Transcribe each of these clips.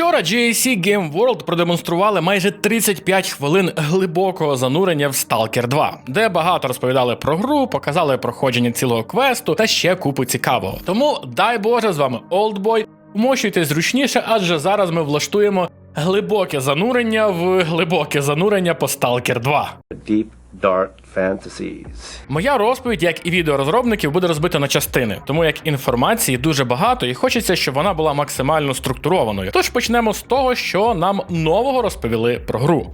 Вчора GAC Game World продемонстрували майже 35 хвилин глибокого занурення в Stalker 2, де багато розповідали про гру, показали проходження цілого квесту та ще купу цікавого. Тому дай Боже, з вами Oldboy. Вмощуйтесь зручніше, адже зараз ми влаштуємо глибоке занурення в глибоке занурення по Stalker 2. deep, dark fantasies. Моя розповідь, як і відеорозробників, буде розбита на частини, тому як інформації дуже багато, і хочеться, щоб вона була максимально структурованою. Тож почнемо з того, що нам нового розповіли про гру.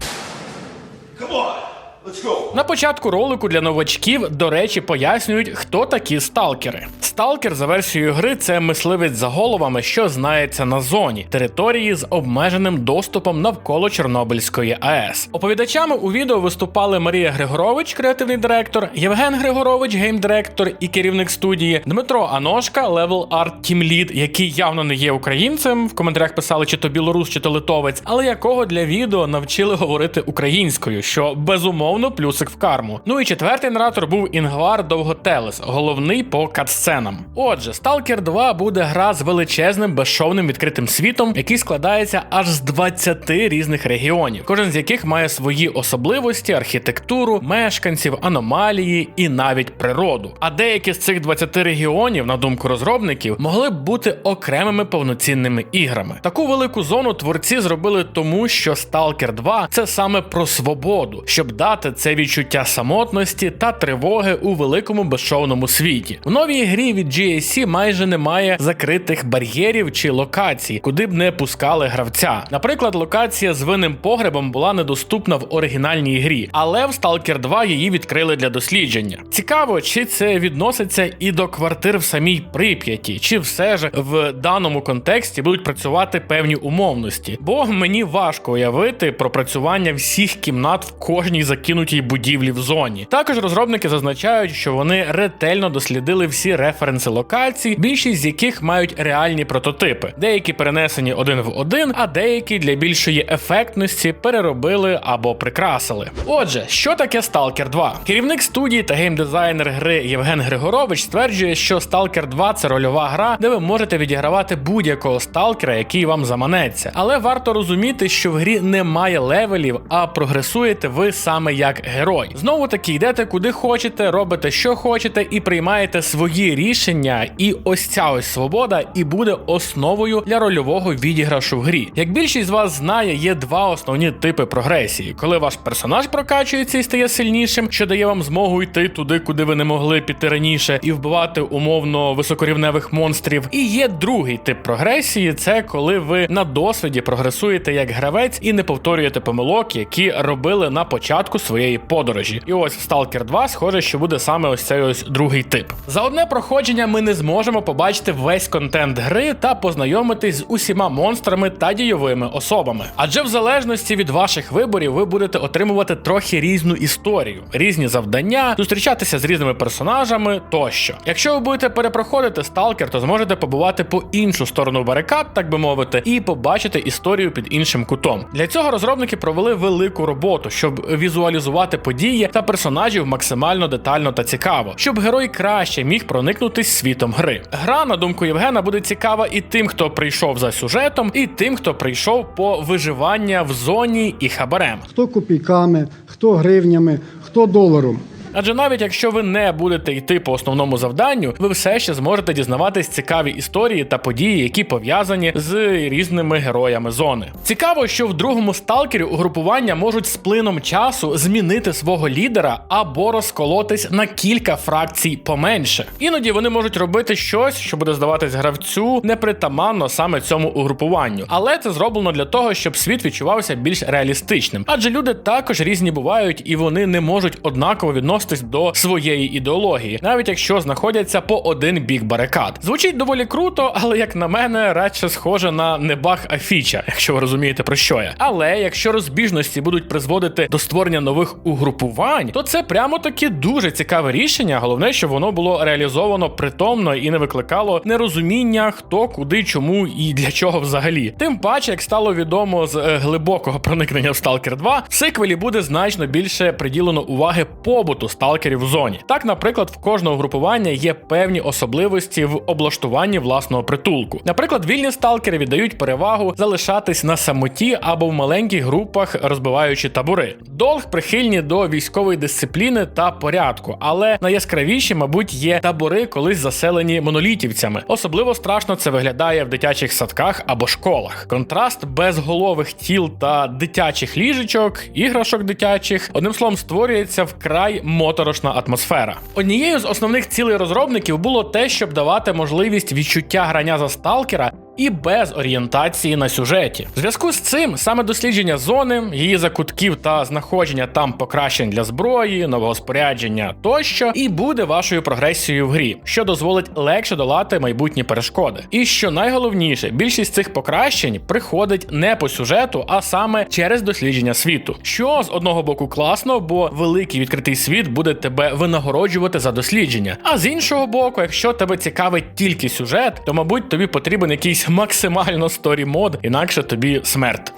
На початку ролику для новачків, до речі, пояснюють, хто такі сталкери. Сталкер за версією гри це мисливець за головами, що знається на зоні території з обмеженим доступом навколо Чорнобильської АЕС. Оповідачами у відео виступали Марія Григорович, креативний директор, Євген Григорович, гейм-директор і керівник студії, Дмитро Аношка, Art Team Lead, який явно не є українцем. В коментарях писали, чи то білорус, чи то литовець, але якого для відео навчили говорити українською, що безумовно плюсик в карму. Ну і четвертий наратор був Інгвар Довготелес, головний по катсценам. Отже, Stalker 2 буде гра з величезним безшовним відкритим світом, який складається аж з 20 різних регіонів, кожен з яких має свої особливості, архітектуру, мешканців, аномалії і навіть природу. А деякі з цих 20 регіонів, на думку розробників, могли б бути окремими повноцінними іграми. Таку велику зону творці зробили тому, що Stalker 2 це саме про свободу, щоб дати це відчуття самотності та тривоги у великому безшовному світі. В новій грі від GSC майже немає закритих бар'єрів чи локацій, куди б не пускали гравця. Наприклад, локація з винним погребом була недоступна в оригінальній грі, але в Stalker 2 її відкрили для дослідження. Цікаво, чи це відноситься і до квартир в самій Прип'яті, чи все ж в даному контексті будуть працювати певні умовності. Бо мені важко уявити пропрацювання всіх кімнат в кожній закинутій будівлі в зоні. Також розробники зазначають, що вони ретельно дослідили всі референси локацій, більшість з яких мають реальні прототипи. Деякі перенесені один в один, а деякі для більшої ефектності переробили або прикрасили. Отже, що таке Stalker 2? Керівник студії та геймдизайнер гри Євген Григорович стверджує, що Stalker 2 це рольова гра, де ви можете відігравати будь-якого сталкера, який вам заманеться. Але варто розуміти, що в грі немає левелів, а прогресуєте ви саме як герой. Знову таки йдете куди хочете, робите що хочете і приймаєте свої рішення. І ось ця ось свобода і буде основою для рольового відіграшу в грі. Як більшість з вас знає, є два основні типи прогресії: коли ваш персонаж прокачується і стає сильнішим, що дає вам змогу йти туди, куди ви не могли піти раніше, і вбивати умовно високорівневих монстрів. І є другий тип прогресії це коли ви на досвіді прогресуєте як гравець і не повторюєте помилок, які робили на початку своєї подорожі. І ось в Stalker 2 схоже, що буде саме ось цей ось другий тип. За одне проходження ми не зможемо побачити весь контент гри та познайомитись з усіма монстрами та дійовими особами. Адже в залежності від ваших виборів ви будете отримувати трохи різну історію, різні завдання, зустрічатися з різними персонажами тощо. Якщо ви будете перепроходити Stalker, то зможете побувати по іншу сторону барикад, так би мовити, і побачити історію під іншим кутом. Для цього розробники провели велику роботу, щоб візуалізувати події та персонажів максимально детально та цікаво, щоб герой краще міг проникнутись світом гри. Гра, на думку Євгена, буде цікава і тим, хто прийшов за сюжетом, і тим, хто прийшов по виживання в зоні і хабарем. хто копійками, хто гривнями, хто доларом. Адже навіть якщо ви не будете йти по основному завданню, ви все ще зможете дізнаватись цікаві історії та події, які пов'язані з різними героями зони. Цікаво, що в другому сталкері угрупування можуть з плином часу змінити свого лідера або розколотись на кілька фракцій поменше. Іноді вони можуть робити щось, що буде здаватись гравцю непритаманно саме цьому угрупуванню, але це зроблено для того, щоб світ відчувався більш реалістичним. Адже люди також різні бувають і вони не можуть однаково відноситись до своєї ідеології, навіть якщо знаходяться по один бік барикад. Звучить доволі круто, але як на мене, радше схоже на не баг, а фіча, якщо ви розумієте про що я. Але якщо розбіжності будуть призводити до створення нових угрупувань, то це прямо таки дуже цікаве рішення. Головне, щоб воно було реалізовано притомно і не викликало нерозуміння, хто, куди, чому і для чого взагалі. Тим паче, як стало відомо з е, глибокого проникнення в Stalker 2, в сиквелі буде значно більше приділено уваги побуту роботу сталкерів в зоні. Так, наприклад, в кожного групування є певні особливості в облаштуванні власного притулку. Наприклад, вільні сталкери віддають перевагу залишатись на самоті або в маленьких групах, розбиваючи табори. Долг прихильні до військової дисципліни та порядку, але найяскравіші, мабуть, є табори, колись заселені монолітівцями. Особливо страшно це виглядає в дитячих садках або школах. Контраст безголових тіл та дитячих ліжечок, іграшок дитячих, одним словом, створюється вкрай моторошна атмосфера. Однією з основних цілей розробників було те, щоб давати можливість відчуття грання за сталкера. І без орієнтації на сюжеті. В зв'язку з цим саме дослідження зони, її закутків та знаходження там покращень для зброї, нового спорядження тощо, і буде вашою прогресією в грі, що дозволить легше долати майбутні перешкоди. І що найголовніше, більшість цих покращень приходить не по сюжету, а саме через дослідження світу. Що з одного боку класно, бо великий відкритий світ буде тебе винагороджувати за дослідження. А з іншого боку, якщо тебе цікавить тільки сюжет, то мабуть тобі потрібен якийсь максимально сторі мод, інакше тобі смерть.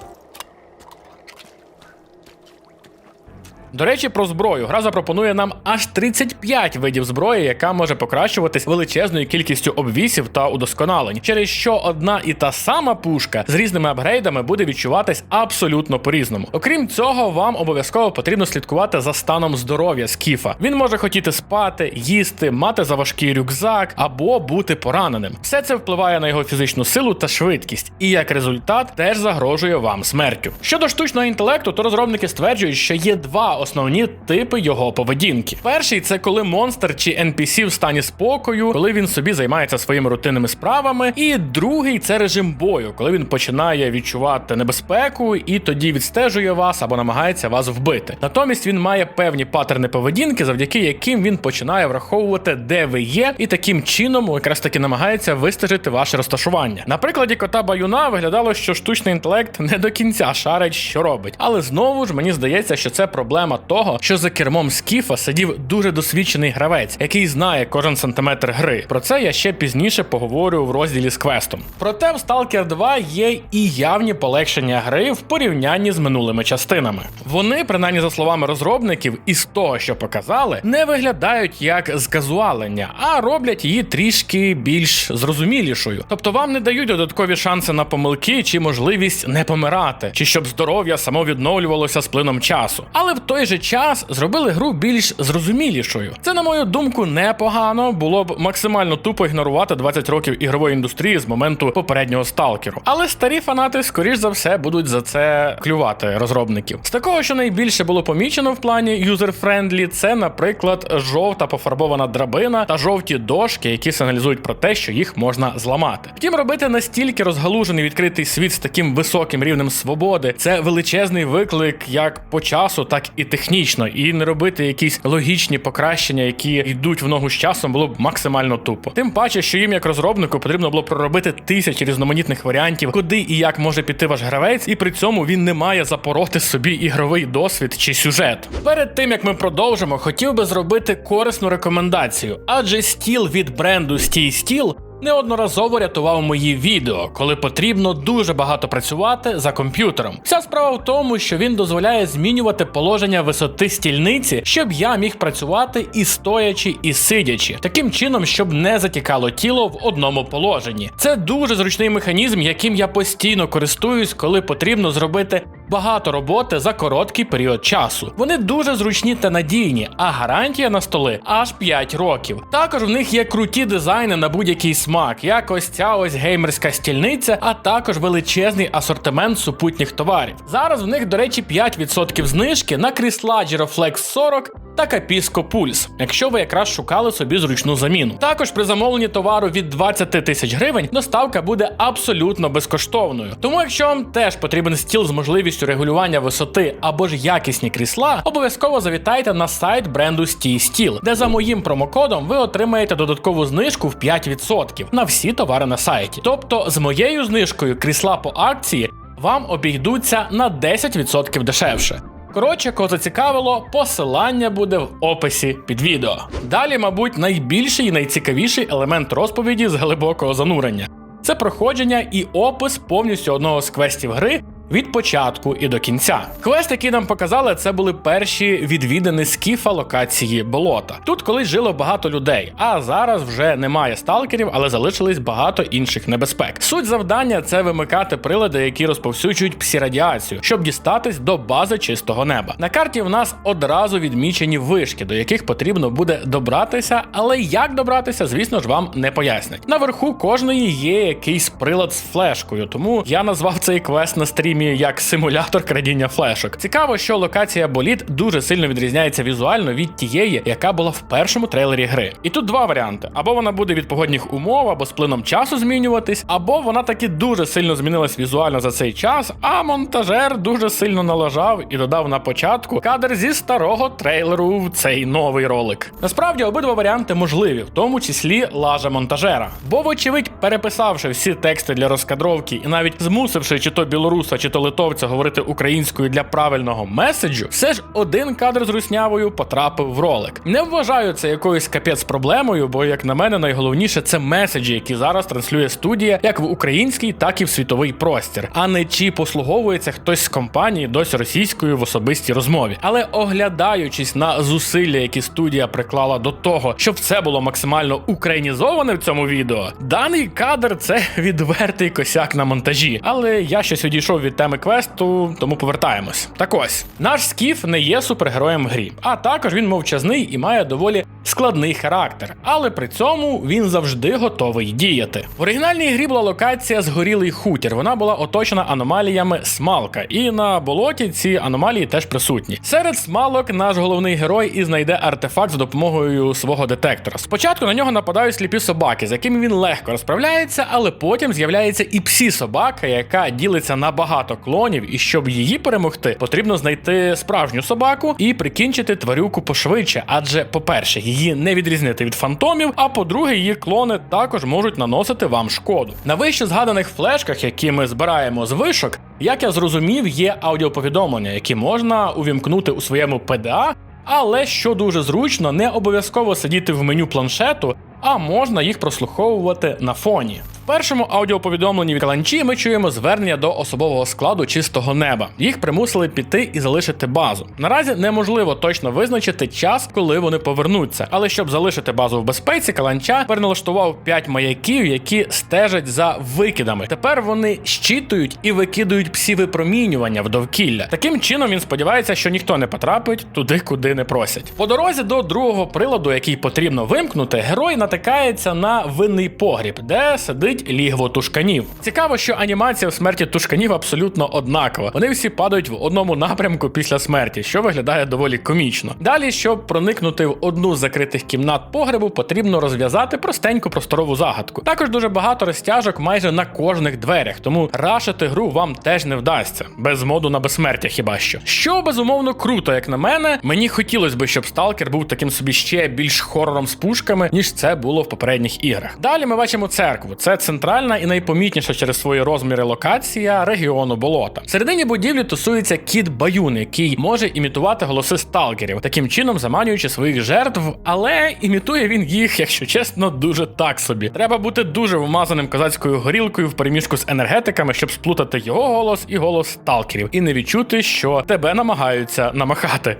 До речі, про зброю. Гра запропонує нам аж 35 видів зброї, яка може покращуватись величезною кількістю обвісів та удосконалень, через що одна і та сама пушка з різними апгрейдами буде відчуватись абсолютно по-різному. Окрім цього, вам обов'язково потрібно слідкувати за станом здоров'я скіфа. Він може хотіти спати, їсти, мати заважкий рюкзак або бути пораненим. Все це впливає на його фізичну силу та швидкість, і як результат теж загрожує вам смертю. Щодо штучного інтелекту, то розробники стверджують, що є два основні типи його поведінки. Перший це коли монстр чи NPC в стані спокою, коли він собі займається своїми рутинними справами. І другий це режим бою, коли він починає відчувати небезпеку і тоді відстежує вас або намагається вас вбити. Натомість він має певні паттерни поведінки, завдяки яким він починає враховувати, де ви є, і таким чином якраз таки намагається вистежити ваше розташування. На прикладі кота Баюна виглядало, що штучний інтелект не до кінця шарить, що робить. Але знову ж мені здається, що це проблема того, що за кермом Скіфа сидів дуже досвідчений гравець, який знає кожен сантиметр гри. Про це я ще пізніше поговорю в розділі з квестом. Проте в Stalker 2 є і явні полегшення гри в порівнянні з минулими частинами. Вони, принаймні за словами розробників, із того, що показали, не виглядають як зказуалення, а роблять її трішки більш зрозумілішою. Тобто вам не дають додаткові шанси на помилки чи можливість не помирати, чи щоб здоров'я само відновлювалося з плином часу. Але в той же час зробили гру більш зрозумілішою. Це, на мою думку, непогано. Було б максимально тупо ігнорувати 20 років ігрової індустрії з моменту попереднього сталкеру. Але старі фанати, скоріш за все, будуть за це клювати розробників. З такого, що найбільше було помічено в плані юзер-френдлі, це, наприклад, жовта пофарбована драбина та жовті дошки, які сигналізують про те, що їх можна зламати. Втім, робити настільки розгалужений відкритий світ з таким високим рівнем свободи це величезний виклик як по часу, так і технічно. І не робити якісь логічні покращення, які йдуть в ногу з часом, було б максимально тупо. Тим паче, що їм як розробнику потрібно було проробити тисячі різноманітних варіантів, куди і як може піти ваш гравець, і при цьому він не має запороти собі ігровий досвід чи сюжет. Перед тим як ми продовжимо, хотів би зробити корисну рекомендацію, адже стіл від бренду Стій Стіл неодноразово рятував мої відео, коли потрібно дуже багато працювати за комп'ютером. Вся справа в тому, що він дозволяє змінювати положення висоти стільниці, щоб я міг працювати і стоячи, і сидячи, таким чином, щоб не затікало тіло в одному положенні. Це дуже зручний механізм, яким я постійно користуюсь, коли потрібно зробити багато роботи за короткий період часу. Вони дуже зручні та надійні, а гарантія на столи аж 5 років. Також в них є круті дизайни на будь-який смак, як ось ця ось геймерська стільниця, а також величезний асортимент супутніх товарів. Зараз в них, до речі, 5% знижки на крісла Giroflex 40 та Capisco Pulse, якщо ви якраз шукали собі зручну заміну. Також при замовленні товару від 20 тисяч гривень доставка буде абсолютно безкоштовною. Тому, якщо вам теж потрібен стіл з можливістю регулювання висоти або ж якісні крісла, обов'язково завітайте на сайт бренду Stee Steel, де за моїм промокодом ви отримаєте додаткову знижку в 5% на всі товари на сайті. Тобто, з моєю знижкою крісла по акції вам обійдуться на 10% дешевше. Коротше, кого зацікавило, посилання буде в описі під відео. Далі, мабуть, найбільший і найцікавіший елемент розповіді з глибокого занурення. Це проходження і опис повністю одного з квестів гри, від початку і до кінця. Квест, який нам показали, це були перші відвідини скіфа локації болота. Тут колись жило багато людей, а зараз вже немає сталкерів, але залишились багато інших небезпек. Суть завдання це вимикати прилади, які розповсюджують псірадіацію, щоб дістатись до бази чистого неба. На карті в нас одразу відмічені вишки, до яких потрібно буде добратися, але як добратися, звісно ж, вам не пояснять. Наверху кожної є якийсь прилад з флешкою, тому я назвав цей квест на стрімі як симулятор крадіння флешок. Цікаво, що локація боліт дуже сильно відрізняється візуально від тієї, яка була в першому трейлері гри. І тут два варіанти: або вона буде від погодних умов, або з плином часу змінюватись, або вона таки дуже сильно змінилась візуально за цей час, а монтажер дуже сильно налажав і додав на початку кадр зі старого трейлеру в цей новий ролик. Насправді обидва варіанти можливі, в тому числі лажа монтажера. Бо, вочевидь, переписавши всі тексти для розкадровки і навіть змусивши чи то білоруса, чи то литовця говорити українською для правильного меседжу, все ж один кадр з руснявою потрапив в ролик. Не вважаю це якоюсь капець проблемою, бо, як на мене, найголовніше це меседжі, які зараз транслює студія як в український, так і в світовий простір, а не чи послуговується хтось з компанії досі російською в особистій розмові. Але оглядаючись на зусилля, які студія приклала до того, щоб це було максимально українізоване в цьому відео, даний кадр це відвертий косяк на монтажі. Але я щось відійшов від теми квесту, тому повертаємось. Так ось, наш скіф не є супергероєм в грі, а також він мовчазний і має доволі складний характер, але при цьому він завжди готовий діяти. В оригінальній грі була локація Згорілий хутір. Вона була оточена аномаліями смалка, і на болоті ці аномалії теж присутні. Серед смалок наш головний герой і знайде артефакт з допомогою свого детектора. Спочатку на нього нападають сліпі собаки, з якими він легко розправляється, але потім з'являється і псі собака, яка ділиться на багато клонів, і щоб її перемогти, потрібно знайти справжню собаку і прикінчити тварюку пошвидше. Адже, по-перше, її не відрізнити від фантомів, а по-друге, її клони також можуть наносити вам шкоду. На вище згаданих флешках, які ми збираємо з вишок, як я зрозумів, є аудіоповідомлення, які можна увімкнути у своєму ПДА, але що дуже зручно, не обов'язково сидіти в меню планшету, а можна їх прослуховувати на фоні. Першому аудіоповідомленні від Каланчі ми чуємо звернення до особового складу чистого неба. Їх примусили піти і залишити базу. Наразі неможливо точно визначити час, коли вони повернуться. Але щоб залишити базу в безпеці, Каланча переналаштував 5 маяків, які стежать за викидами. Тепер вони щитують і викидують псі випромінювання в довкілля. Таким чином він сподівається, що ніхто не потрапить туди, куди не просять. По дорозі до другого приладу, який потрібно вимкнути, герой натикається на винний погріб, де сидить лігво тушканів. Цікаво, що анімація в смерті тушканів абсолютно однакова. Вони всі падають в одному напрямку після смерті, що виглядає доволі комічно. Далі, щоб проникнути в одну з закритих кімнат погребу, потрібно розв'язати простеньку просторову загадку. Також дуже багато розтяжок майже на кожних дверях, тому рашити гру вам теж не вдасться, без моду на безсмертя хіба що. Що безумовно круто, як на мене, мені хотілося б, щоб сталкер був таким собі ще більш хорором з пушками, ніж це було в попередніх іграх. Далі ми бачимо церкву. Це центральна і найпомітніша через свої розміри локація регіону болота. Всередині будівлі тусується кіт Баюн, який може імітувати голоси сталкерів, таким чином заманюючи своїх жертв, але імітує він їх, якщо чесно, дуже так собі. Треба бути дуже вмазаним козацькою горілкою в переміжку з енергетиками, щоб сплутати його голос і голос сталкерів, і не відчути, що тебе намагаються намахати.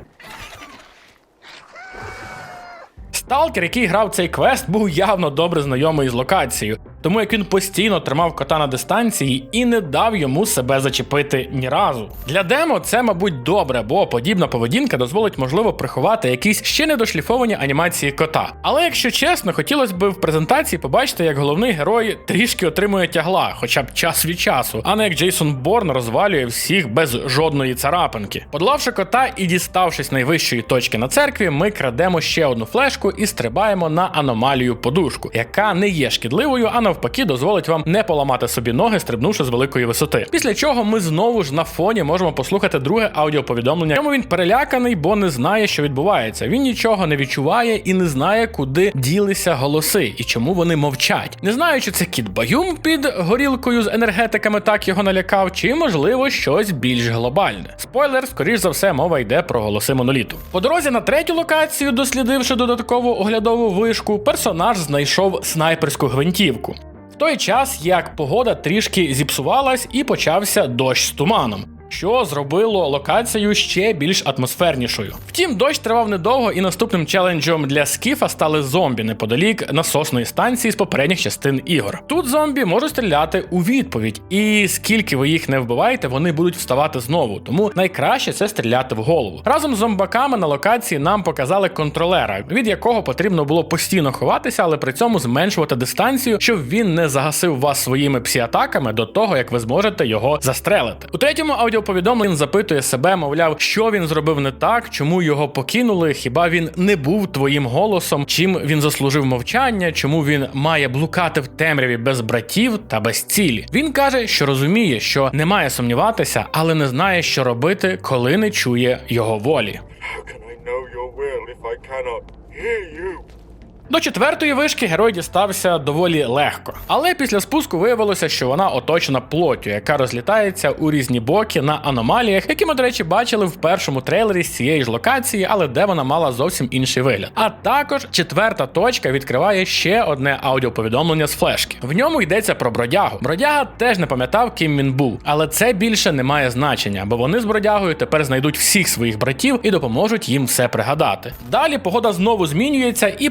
Сталкер, який грав цей квест, був явно добре знайомий з локацією, тому як він постійно тримав кота на дистанції і не дав йому себе зачепити ні разу. Для демо це, мабуть, добре, бо подібна поведінка дозволить можливо приховати якісь ще недошліфовані анімації кота. Але якщо чесно, хотілося б в презентації побачити, як головний герой трішки отримує тягла, хоча б час від часу, а не як Джейсон Борн розвалює всіх без жодної царапинки. Подолавши кота і діставшись найвищої точки на церкві, ми крадемо ще одну флешку і стрибаємо на аномалію подушку, яка не є шкідливою, а навпаки дозволить вам не поламати собі ноги, стрибнувши з великої висоти. Після чого ми знову ж на фоні можемо послухати друге аудіоповідомлення. Чому він переляканий, бо не знає, що відбувається. Він нічого не відчуває і не знає, куди ділися голоси і чому вони мовчать. Не знаю, чи це кіт Баюм під горілкою з енергетиками так його налякав, чи можливо щось більш глобальне. Спойлер, скоріш за все, мова йде про голоси моноліту. По дорозі на третю локацію, дослідивши додаткову оглядову вишку, персонаж знайшов снайперську гвинтівку. Той час як погода трішки зіпсувалась і почався дощ з туманом. Що зробило локацію ще більш атмосфернішою. Втім, дощ тривав недовго, і наступним челенджем для скіфа стали зомбі неподалік насосної станції з попередніх частин ігор. Тут зомбі можуть стріляти у відповідь, і скільки ви їх не вбиваєте, вони будуть вставати знову. Тому найкраще це стріляти в голову. Разом з зомбаками на локації нам показали контролера, від якого потрібно було постійно ховатися, але при цьому зменшувати дистанцію, щоб він не загасив вас своїми псі-атаками до того, як ви зможете його застрелити. У третьому аудіоповідомленні він запитує себе, мовляв, що він зробив не так, чому його покинули, хіба він не був твоїм голосом, чим він заслужив мовчання, чому він має блукати в темряві без братів та без цілі. Він каже, що розуміє, що не має сумніватися, але не знає, що робити, коли не чує його волі. How can I know your will if I cannot hear you? До четвертої вишки герой дістався доволі легко, але після спуску виявилося, що вона оточена плоттю, яка розлітається у різні боки на аномаліях, які ми, до речі, бачили в першому трейлері з цієї ж локації, але де вона мала зовсім інший вигляд. А також четверта точка відкриває ще одне аудіоповідомлення з флешки. В ньому йдеться про бродягу. Бродяга теж не пам'ятав, ким він був, але це більше не має значення, бо вони з бродягою тепер знайдуть всіх своїх братів і допоможуть їм все пригадати. Далі погода знову змінюється і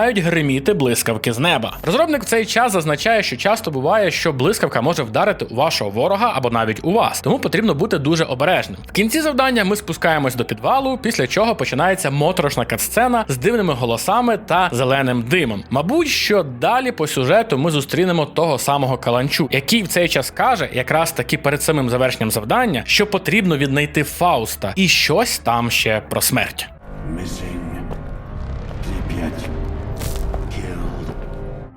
починають гриміти блискавки з неба. Розробник в цей час зазначає, що часто буває, що блискавка може вдарити у вашого ворога або навіть у вас, тому потрібно бути дуже обережним. В кінці завдання ми спускаємось до підвалу, після чого починається моторошна катсцена з дивними голосами та зеленим димом. Мабуть, що далі по сюжету ми зустрінемо того самого каланчу, який в цей час каже, якраз таки перед самим завершенням завдання, що потрібно віднайти Фауста і щось там ще про смерть. Missing. Pripyat. Killed.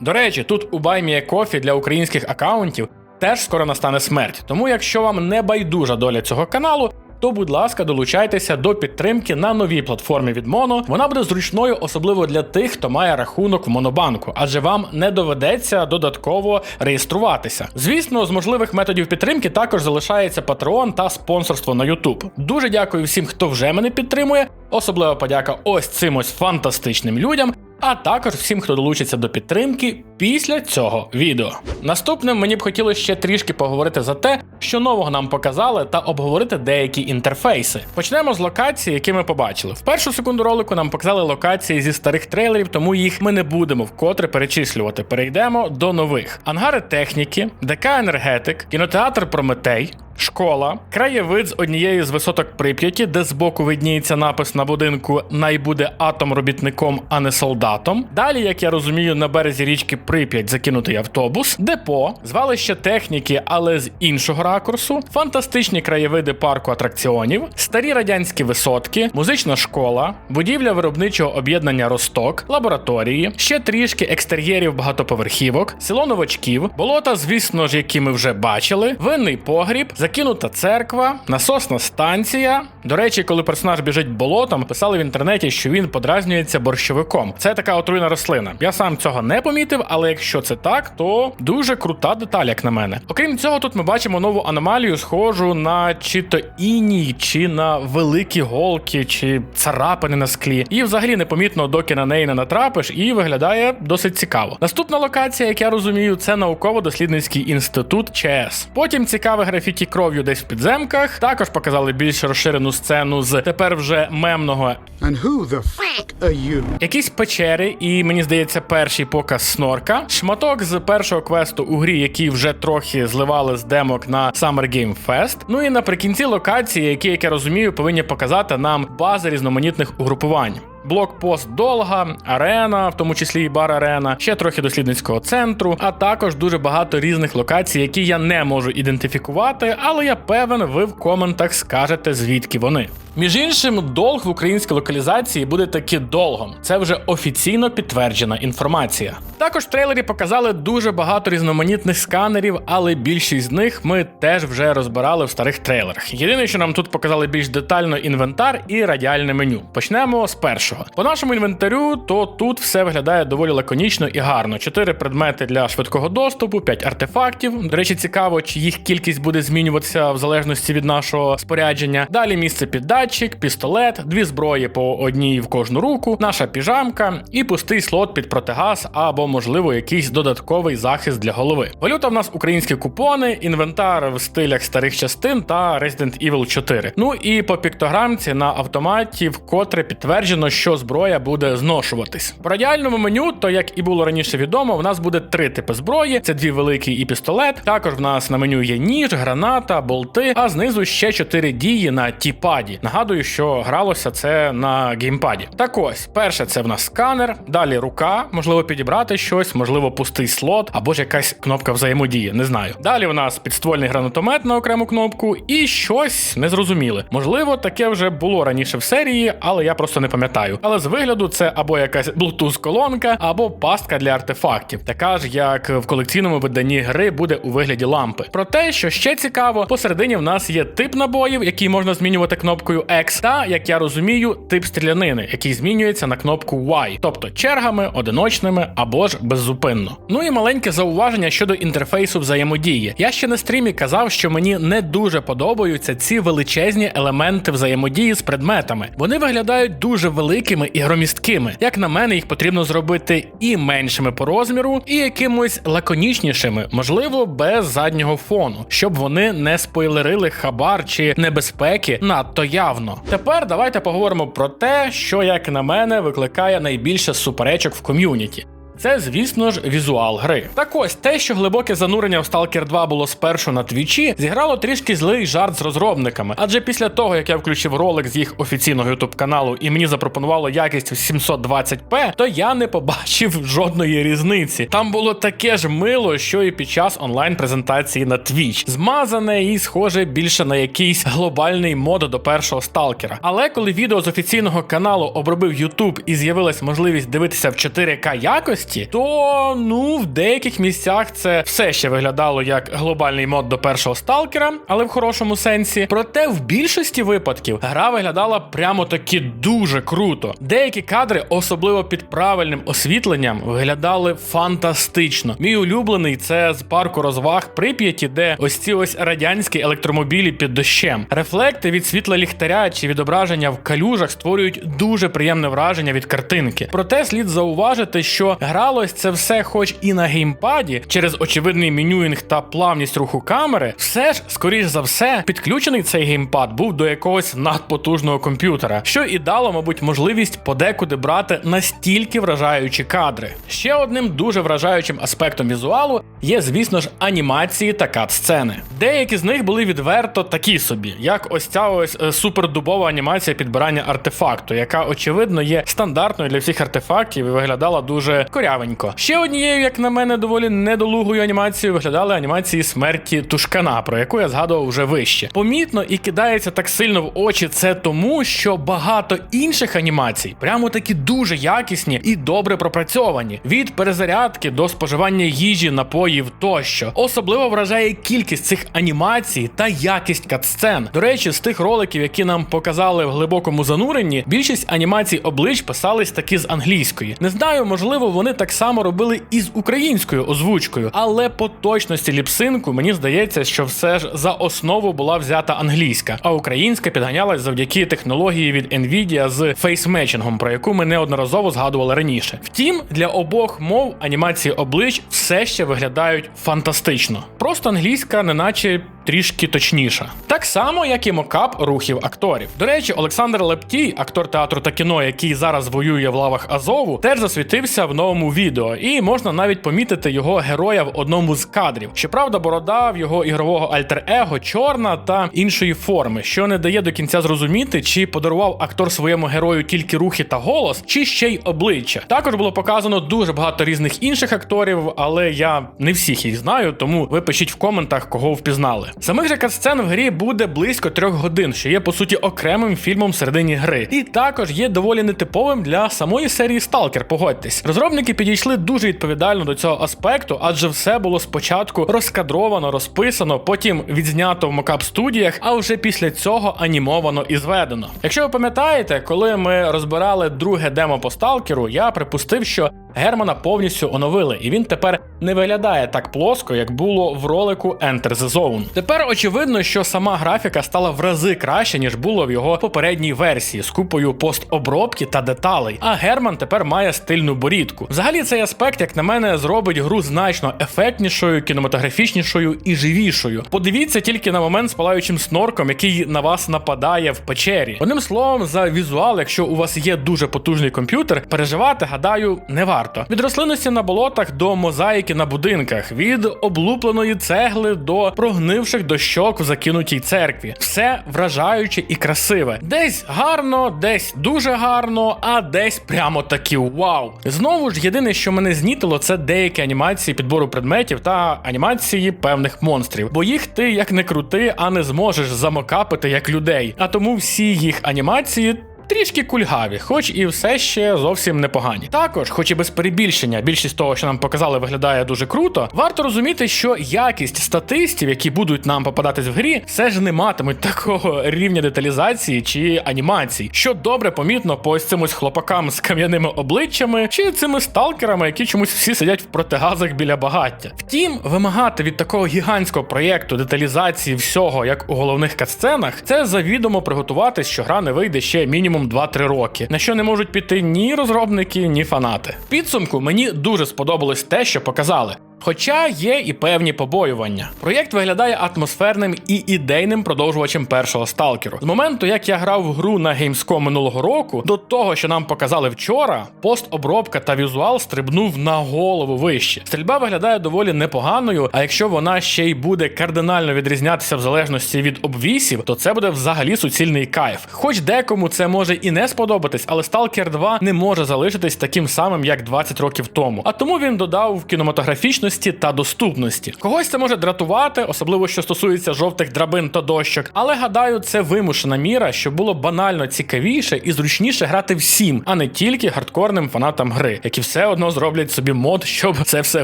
До речі, тут у Кофі для українських акаунтів теж скоро настане смерть. Тому, якщо вам не байдужа доля цього каналу, то будь ласка, долучайтеся до підтримки на новій платформі від Моно. Вона буде зручною, особливо для тих, хто має рахунок в Монобанку, адже вам не доведеться додатково реєструватися. Звісно, з можливих методів підтримки також залишається Patreon та спонсорство на YouTube. Дуже дякую всім, хто вже мене підтримує. Особлива подяка ось цим ось фантастичним людям а також всім, хто долучиться до підтримки після цього відео. Наступним мені б хотілося ще трішки поговорити за те, що нового нам показали, та обговорити деякі інтерфейси. Почнемо з локації, які ми побачили. В першу секунду ролику нам показали локації зі старих трейлерів, тому їх ми не будемо вкотре перечислювати. Перейдемо до нових: ангари техніки, ДК енергетик, кінотеатр Прометей. Школа, краєвид з однієї з висоток Прип'яті, де збоку видніється напис на будинку Най буде атом робітником, а не солдатом. Далі, як я розумію, на березі річки Прип'ять закинутий автобус, депо, звалище техніки, але з іншого ракурсу, фантастичні краєвиди парку атракціонів, старі радянські висотки, музична школа, будівля виробничого об'єднання Росток, лабораторії, ще трішки екстер'єрів багатоповерхівок, село новачків, болота, звісно ж, які ми вже бачили, винний погріб, закинута церква, насосна станція. До речі, коли персонаж біжить болотом, писали в інтернеті, що він подразнюється борщовиком. Це така отруйна рослина. Я сам цього не помітив, але якщо це так, то дуже крута деталь, як на мене. Окрім цього, тут ми бачимо нову аномалію, схожу на чи то іній, чи на великі голки, чи царапини на склі. І взагалі непомітно, доки на неї не натрапиш, і виглядає досить цікаво. Наступна локація, як я розумію, це науково-дослідницький інститут ЧС. Потім цікаве графіті кров'ю десь в підземках. Також показали більш розширену сцену з тепер вже мемного And who the fuck are you? Якісь печери, і мені здається, перший показ снорка. Шматок з першого квесту у грі, який вже трохи зливали з демок на Summer Game Fest. Ну і наприкінці локації, які, як я розумію, повинні показати нам бази різноманітних угрупувань. Блокпост Долга, арена, в тому числі і бар арена, ще трохи дослідницького центру, а також дуже багато різних локацій, які я не можу ідентифікувати, але я певен, ви в коментах скажете звідки вони. Між іншим, долг в українській локалізації буде таки долгом. Це вже офіційно підтверджена інформація. Також в трейлері показали дуже багато різноманітних сканерів, але більшість з них ми теж вже розбирали в старих трейлерах. Єдине, що нам тут показали більш детально інвентар і радіальне меню. Почнемо з першого. По нашому інвентарю, то тут все виглядає доволі лаконічно і гарно. Чотири предмети для швидкого доступу, 5 артефактів. До речі, цікаво, чи їх кількість буде змінюватися в залежності від нашого спорядження. Далі місце під автоматчик, пістолет, дві зброї по одній в кожну руку, наша піжамка і пустий слот під протигаз або, можливо, якийсь додатковий захист для голови. Валюта в нас українські купони, інвентар в стилях старих частин та Resident Evil 4. Ну і по піктограмці на автоматі, вкотре підтверджено, що зброя буде зношуватись. В радіальному меню, то як і було раніше відомо, в нас буде три типи зброї: це дві великі і пістолет. Також в нас на меню є ніж, граната, болти, а знизу ще чотири дії на тіпаді. Нагадую, що гралося це на геймпаді. Так ось, перше, це в нас сканер, далі рука, можливо, підібрати щось, можливо, пустий слот або ж якась кнопка взаємодії. Не знаю. Далі в нас підствольний гранатомет на окрему кнопку і щось незрозуміле. Можливо, таке вже було раніше в серії, але я просто не пам'ятаю. Але з вигляду це або якась Bluetooth колонка, або пастка для артефактів, така ж як в колекційному виданні гри буде у вигляді лампи. Проте, що ще цікаво, посередині в нас є тип набоїв, який можна змінювати кнопкою X, та як я розумію, тип стрілянини, який змінюється на кнопку Y, тобто чергами, одиночними або ж беззупинно. Ну і маленьке зауваження щодо інтерфейсу взаємодії. Я ще на стрімі казав, що мені не дуже подобаються ці величезні елементи взаємодії з предметами. Вони виглядають дуже великими і громісткими. Як на мене, їх потрібно зробити і меншими по розміру, і якимось лаконічнішими, можливо, без заднього фону, щоб вони не спойлерили хабар чи небезпеки надто явно. Тепер давайте поговоримо про те, що, як на мене, викликає найбільше суперечок в ком'юніті. Це, звісно ж, візуал гри. Так ось те, що глибоке занурення в Stalker 2 було спершу на твічі, зіграло трішки злий жарт з розробниками. Адже після того, як я включив ролик з їх офіційного ютуб каналу і мені запропонувало якість 720p, то я не побачив жодної різниці. Там було таке ж мило, що і під час онлайн-презентації на Twitch. Змазане і схоже більше на якийсь глобальний мод до першого сталкера. Але коли відео з офіційного каналу обробив YouTube і з'явилась можливість дивитися в 4К якості, то ну в деяких місцях це все ще виглядало як глобальний мод до першого сталкера, але в хорошому сенсі. Проте в більшості випадків гра виглядала прямо таки дуже круто. Деякі кадри, особливо під правильним освітленням, виглядали фантастично. Мій улюблений це з парку розваг Прип'яті, де ось ці ось радянські електромобілі під дощем. Рефлекти від світла ліхтаря чи відображення в калюжах створюють дуже приємне враження від картинки. Проте слід зауважити, що гралось це все, хоч і на геймпаді, через очевидний менюінг та плавність руху камери, все ж, скоріш за все, підключений цей геймпад був до якогось надпотужного комп'ютера, що і дало, мабуть, можливість подекуди брати настільки вражаючі кадри. Ще одним дуже вражаючим аспектом візуалу є, звісно ж, анімації та кат-сцени. Деякі з них були відверто такі собі, як ось ця ось е, супердубова анімація підбирання артефакту, яка очевидно є стандартною для всіх артефактів і виглядала дуже корявенько. Ще однією, як на мене, доволі недолугою анімацією виглядали анімації смерті Тушкана, про яку я згадував вже вище. Помітно і кидається так сильно в очі це тому, що багато інших анімацій прямо такі дуже якісні і добре пропрацьовані. Від перезарядки до споживання їжі, напоїв тощо. Особливо вражає кількість цих анімацій та якість катсцен. До речі, з тих роликів, які нам показали в глибокому зануренні, більшість анімацій облич писались таки з англійської. Не знаю, можливо, вони так само робили і з українською озвучкою, але по точності ліпсинку мені здається, що все ж за основу була взята англійська, а українська підганялась завдяки технології від Nvidia з фейсмечингом, про яку ми неодноразово згадували раніше. Втім, для обох мов анімації облич все ще виглядають фантастично. Просто англійська, неначе трішки точніша. Так само, як і мокап рухів акторів. До речі, Олександр Лептій, актор театру та кіно, який зараз воює в лавах Азову, теж засвітився в новому відео, і можна навіть помітити його героя в одному з кадрів. Щоправда, борода в його ігрового альтер-его чорна та іншої форми, що не дає до кінця зрозуміти, чи подарував актор своєму герою тільки рухи та голос, чи ще й обличчя. Також було показано дуже багато різних інших акторів, але я не всіх їх знаю, тому ви пишіть в коментах, кого впізнали. Самих же катсцен в грі буде близько трьох годин, що є по суті окремим фільмом всередині гри, і також є доволі нетиповим для самої серії Stalker, Погодьтесь, розробники підійшли дуже відповідально до цього аспекту, адже все було спочатку розкадровано, розписано, потім відзнято в мокап студіях, а вже після цього анімовано і зведено. Якщо ви пам'ятаєте, коли ми розбирали друге демо по сталкеру, я припустив, що Германа повністю оновили, і він тепер не виглядає так плоско, як було в ролику Enter the Zone. Тепер очевидно, що сама графіка стала в рази краще, ніж було в його попередній версії з купою постобробки та деталей. А Герман тепер має стильну борідку. Взагалі, цей аспект, як на мене, зробить гру значно ефектнішою, кінематографічнішою і живішою. Подивіться тільки на момент з палаючим снорком, який на вас нападає в печері. Одним словом, за візуал, якщо у вас є дуже потужний комп'ютер, переживати, гадаю, не варто. Від рослинності на болотах до мозаїки на будинках, від облупленої цегли до прогнивших дощок в закинутій церкві. Все вражаюче і красиве. Десь гарно, десь дуже гарно, а десь прямо таки вау. Знову ж єдине, що мене знітило, це деякі анімації підбору предметів та анімації певних монстрів. Бо їх ти як не крути, а не зможеш замокапити як людей. А тому всі їх анімації. Трішки кульгаві, хоч і все ще зовсім непогані. Також, хоч і без перебільшення, більшість того, що нам показали, виглядає дуже круто. Варто розуміти, що якість статистів, які будуть нам попадатись в грі, все ж не матимуть такого рівня деталізації чи анімацій, що добре помітно по ось цим ось хлопакам з кам'яними обличчями чи цими сталкерами, які чомусь всі сидять в протигазах біля багаття. Втім, вимагати від такого гігантського проєкту деталізації всього, як у головних катсценах, це завідомо приготуватись, що гра не вийде ще мінімум 2-3 роки, на що не можуть піти ні розробники, ні фанати. В підсумку мені дуже сподобалось те, що показали. Хоча є і певні побоювання. Проєкт виглядає атмосферним і ідейним продовжувачем першого сталкеру. З моменту, як я грав в гру на Gamescom минулого року, до того, що нам показали вчора, постобробка та візуал стрибнув на голову вище. Стрільба виглядає доволі непоганою, а якщо вона ще й буде кардинально відрізнятися в залежності від обвісів, то це буде взагалі суцільний кайф. Хоч декому це може і не сподобатись, але Stalker 2 не може залишитись таким самим, як 20 років тому. А тому він додав кінематографічності та доступності. Когось це може дратувати, особливо що стосується жовтих драбин та дощок. Але гадаю, це вимушена міра, щоб було банально цікавіше і зручніше грати всім, а не тільки гардкорним фанатам гри, які все одно зроблять собі мод, щоб це все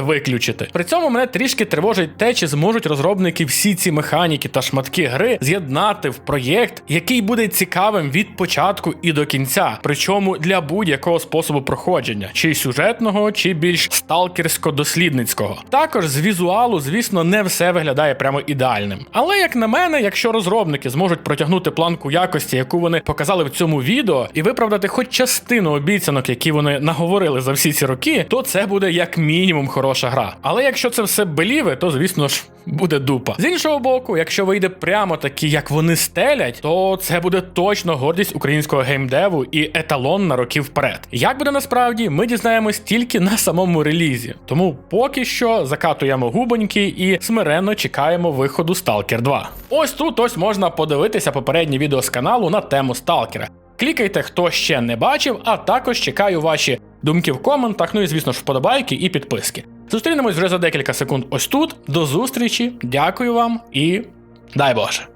виключити. При цьому мене трішки тривожить те, чи зможуть розробники всі ці механіки та шматки гри з'єднати в проєкт, який буде цікавим від початку і до кінця, причому для будь-якого способу проходження, чи сюжетного, чи більш сталкерсько-дослідницького. Також з візуалу, звісно, не все виглядає прямо ідеальним. Але як на мене, якщо розробники зможуть протягнути планку якості, яку вони показали в цьому відео, і виправдати хоч частину обіцянок, які вони наговорили за всі ці роки, то це буде як мінімум хороша гра. Але якщо це все беліве, то звісно ж буде дупа. З іншого боку, якщо вийде прямо такі, як вони стелять, то це буде точно гордість українського геймдеву і еталон на роки вперед. Як буде насправді, ми дізнаємось тільки на самому релізі. Тому поки що закатуємо губоньки і смиренно чекаємо виходу Stalker 2. Ось тут ось можна подивитися попереднє відео з каналу на тему Сталкера. Клікайте, хто ще не бачив, а також чекаю ваші думки в коментах, ну і звісно ж вподобайки і підписки. Зустрінемось вже за декілька секунд ось тут. До зустрічі, дякую вам і дай Боже!